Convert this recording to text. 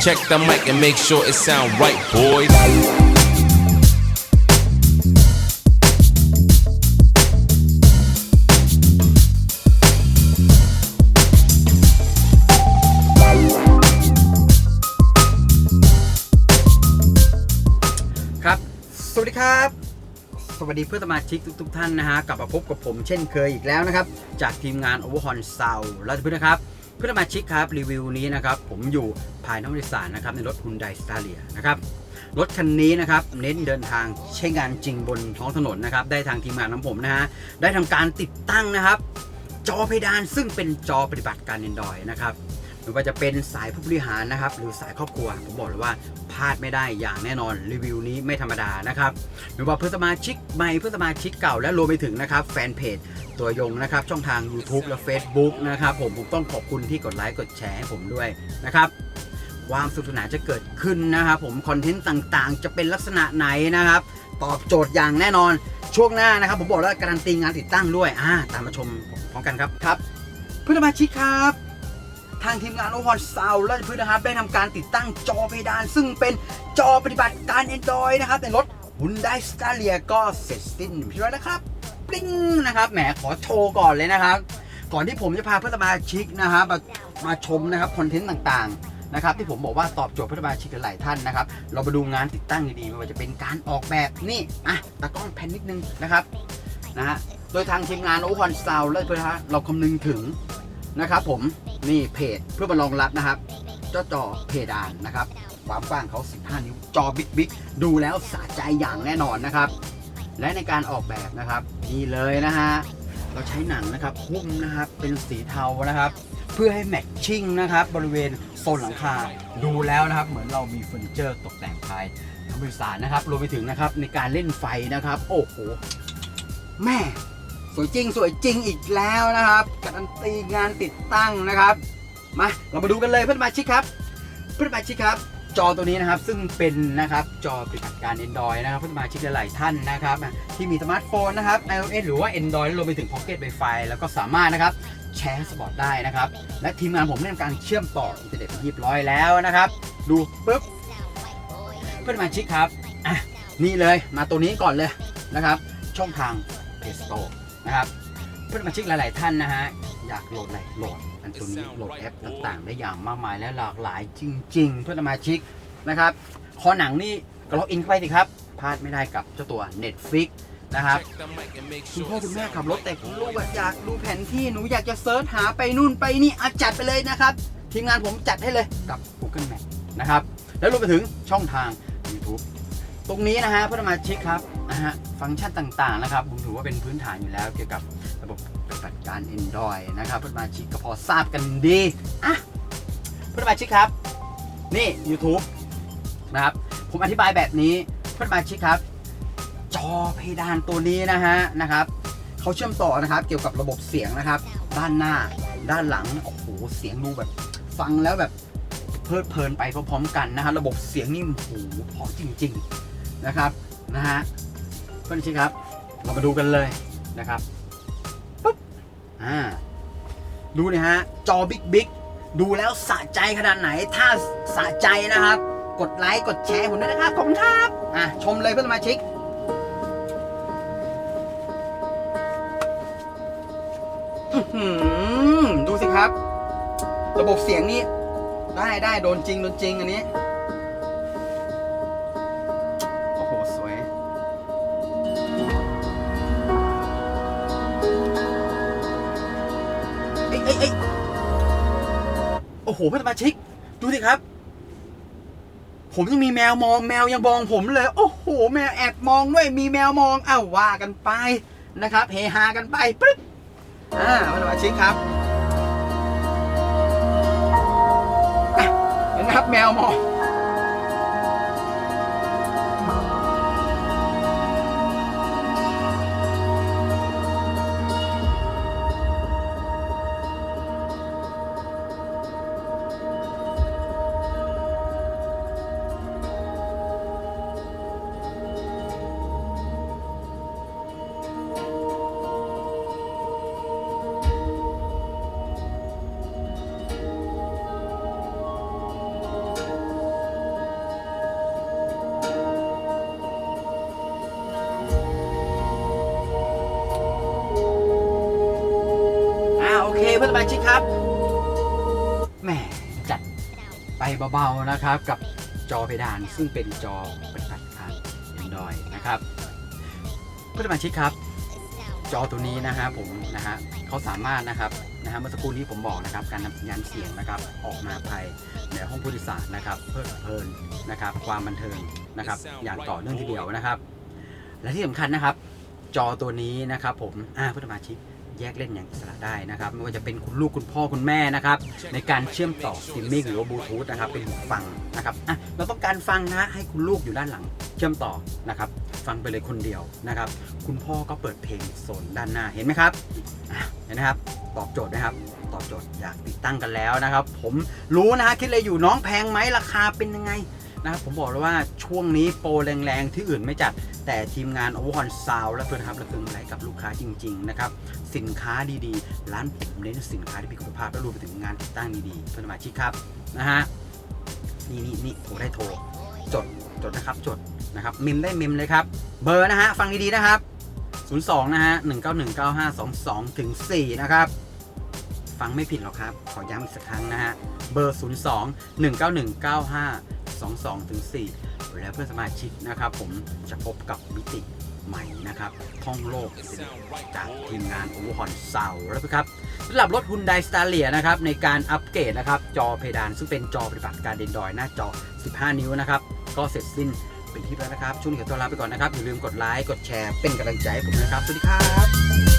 Check the mic and make sure it sound right, boys. ครับสวัสดีครับ สวัสดีเพื่อนสมาชิกทุกๆท่านนะฮะ กลับมาพบกับผมเช่นเคยอีกแล้วนะครับ จากทีมงาน Overhorn Sound และเพื่อนนะครับเพื่อนสมาชิกครับรีวิวนี้นะครับผมอยู่ภายในบริษัทนะครับในรถ Hyundai Staria นะครับรถคันนี้นะครับเน้นเดินทางใช้งานจริงบนท้องถนนนะครับได้ทางทีมงานของผมนะฮะได้ทำการติดตั้งนะครับ จอเพดานซึ่งเป็นจอปฏิบัติการ Android นะครับไม่ว่าจะเป็นสายผู้บริหารนะครับ หรือสายครอบครัว ผมบอกเลยว่าพลาดไม่ได้อย่างแน่นอนรีวิวนี้ไม่ธรรมดานะครับไม่ว่าเพื่อนสมาชิกใหม่เพื่อนสมาชิกเก่าและรวมไปถึงนะครับแฟนเพจ ตัวยงนะครับ ช่องทาง YouTube และ Facebook นะครับผมผมต้องขอบคุณที่กดไลค์กดแชร์ให้ผมด้วยนะครับ ความสนุกสนานจะเกิดขึ้นนะครับผมคอนเทนต์ต่างๆ จะเป็นลักษณะไหนนะครับ ตอบโจทย์อย่างแน่นอนช่วงหน้านะครับ ผมบอกแล้วการันตีงานติดตั้งด้วยอ่าตามมาชมพร้อมกันครับครับเพื่อนสมาชิกครับทางทีมงานโอฮอนซาวและพื้นนะครับได้ทำการติดตั้งจอเพดาน ซึ่งเป็นจอปฏิบัติการ Android นะครับในรถ Hyundai Staria ก็เสร็จสิ้นพี่แล้วนะครับ ปิ้งนะครับแหมขอโชว์ก่อนเลยนะครับ ก่อนที่ผมจะพาเพื่อนสมาชิกนะครับมามาชมนะครับคอนเทนต์ต่างๆนะครับ ที่ผมบอกว่าตอบโจทย์เพื่อนสมาชิกหลายท่านนะครับ เรามาดูงานติดตั้งดีๆไม่ว่าจะเป็นการออกแบบนี่อะตากล้องแพนนิดนึงนะครับนะฮะโดยทางทีมงานโอฮอนซาวและเพื่อนฮะเราคำนึงถึงนะครับผมนี่เพจเพื่อมารองรับนะครับเจ้าจอเพดานนะครับความกว้างเขา 15 นิ้วจอบิ๊กบิ๊กดูแล้วสะใจอย่างแน่นอนนะครับ และในการออกแบบนะครับนี่เลยนะฮะเราใช้หนังนะครับหุ้มนะครับเป็นสีเทานะครับ เพื่อให้แมทชิ่งนะครับบริเวณโซนหลังคาดูแล้วนะครับ เหมือนเรามีเฟอร์นิเจอร์ตกแต่งภายในบริษัทนะครับรวมไปถึงนะครับในการเล่นไฟนะครับ โอ้โหแม่สวยจริงสวยจริงอีกแล้วนะครับการันตีงานติดตั้งนะครับ มาเรามาดูกันเลยเพื่อนมาชิกครับ เพื่อนมาชิกครับ จอตัวนี้นะครับซึ่งเป็นนะครับจอปฏิบัติการ Android นะครับเพื่อนสมาชิกหลายๆท่านนะครับ ที่มีสมาร์ทโฟนนะครับ iOS หรือว่า Android รวมไปถึง Pocket Wi-Fi แล้วก็สามารถนะครับแชร์สปอร์ตได้นะครับ และทีมงานผมได้ทำการเชื่อมต่ออินเทอร์เน็ตเรียบร้อยแล้วนะครับ ดูปุ๊บเพื่อนสมาชิกครับอะนี่เลยมาตัวนี้ก่อนเลยนะครับ ช่องทาง Play Store นะครับเพื่อนสมาชิกหลาย ๆ ท่านนะฮะอยากโหลดอะไรโหลด อันตัวนี้โหลดแอปต่างๆ ได้อย่างมากมายและหลากหลายจริง ๆ เพื่อนสมาชิกนะครับคอหนังนี่ก็ล็อกอินเข้าไปสิครับพลาดไม่ได้กับเจ้าตัว Netflix นะครับคุณพ่อคุณแม่ขับรถแต่คุณลูกอยากดูแผนที่หนูอยากจะเซิร์ชหาไปนู่นไปนี่อาจัดไปเลยนะครับ ทีมงานผมจัดให้เลยกับ Google Map นะครับ แล้วรวมไปถึงช่องทาง YouTube ตรงนี้นะฮะเพื่อนสมาชิกครับนะฮะฟังก์ชันต่างๆนะครับผมถือว่าเป็นพื้นฐานอยู่แล้วเกี่ยวกับระบบ การ Android นะครับเพื่อนมาชิกก็พอทราบกันดีอะเพื่อนมาชิกครับ นี่ YouTube นะครับ ผมอธิบายแบบนี้เพื่อนมาชิกครับ จอเพดานตัวนี้นะฮะนะครับเขาเชื่อมต่อนะครับเกี่ยวกับระบบเสียงนะครับ ด้านหน้าด้านหลังโอ้โหเสียงดูแบบ ฟังแล้วแบบเพลิดเพลินไปพร้อมๆกันนะฮะระบบเสียงนี่โอ้โหเพอจริง ๆนะครับนะฮะเพื่อนชิครับ เรามาดูกันเลยนะครับ อ่าดูนะฮะ จอบิ๊กบิ๊กดูแล้วสะใจขนาดไหน ถ้าสะใจนะครับ กดไลค์ กดแชร์ผมด้วยนะครับขอบคุณครับ อะ ชมเลยเพื่อนสมาชิกอื้อหือดูสิครับ ระบบเสียงนี่ได้ได้โดนจริง โดนจริงอันนี้ เอ้ยเอ้ยเอ้โอ้โหเพื่อนสมาชิก ดูสิครับ ผมยังมีแมวมองแมวยังมองผมเลย โอ้โห แมวแอบมองด้วยมีแมวมองอ้าวว่ากันไปนะครับ เฮฮากันไปปึ๊บอ่าพี่สมาชิกครับอะนไหมครับแมวมอง ครับแหมจัดไปเบาๆนะครับ กับจอเพดานซึ่งเป็นจอปฏิบัติการ Android นะครับ เพื่อนสมาชิกครับ จอตัวนี้นะฮะผมนะฮะเขาสามารถนะครับนะฮะเมื่อสักครู่นี้ผมบอกนะครับ การนำสัญญาณเสียงนะครับ ออกมาภายในห้องผู้โดยสารนะครับ เพลิดเพลินนะครับ ความบันเทิงนะครับ อย่างต่อเนื่องทีเดียวนะครับ และที่สำคัญนะครับ จอตัวนี้นะครับ ผมอ่าเพื่อนสมาชิก แยกเล่นอย่างอิสระได้นะครับไม่ว่าจะเป็นคุณลูกคุณพ่อคุณแม่นะครับในการเชื่อมต่อสตรีมมิ่งหรือว่าบลูทูธนะครับเป็นหูฟังนะครับอะเราต้องการฟังนะให้คุณลูกอยู่ด้านหลัง เชื่อมต่อนะครับฟังไปเลยคนเดียวนะครับ คุณพ่อก็เปิดเพลงโซนด้านหน้าเห็นไหมครับอะเห็นนะครับตอบโจทย์นะครับตอบโจทย์อยากติดตั้งกันแล้วนะครับ ผมรู้นะฮะคิดเลยอยู่น้องแพงไหมราคาเป็นยังไง นะครับผมบอกเลยว่าช่วงนี้โปรแรงๆ ที่อื่นไม่จัด แต่ทีมงาน o v e r h o n Sound และเพื่อนครับและเพื่อนอะไรกับลูกค้าจริง ๆ นะครับ สินค้าดีๆ ร้านผมเน้นสินค้าที่มีคุณภาพและรวมไปถึงงานติดตั้งดีๆเพื่อนสมาชิกครับนะฮะนี่นี่นี่โทรได้โทร จดจดนะครับจดนะครับมิมได้มิมเลยครับ เบอร์นะฮะฟังดีๆนะครับ 02 นะฮะ 1919522ถึง4นะครับ ฟังไม่ผิดหรอกครับ ขอย้ำอีกสักครั้งนะฮะ เบอร์ 02 22ถึง4แล้วเพื่อนสมาชิกนะครับผมจะพบกับมิติใหม่นะครับท่องโลกจากทีมงาน o v e r h o n s o u n d แล้วครับสำหรับรถ Hyundai Staria นะครับในการอัปเกรดนะครับจอเพดานซึ่งเป็นจอปฏิบัติการ Android หน้าจอ 15 นิ้วนะครับก็เสร็จสิ้นเป็นที่แล้วนะครับช่วงนี้ขอตัวลาไปก่อนนะครับอย่าลืมกดไลค์กดแชร์เป็นกำลังใจให้ผมนะครับ สวัสดีครับ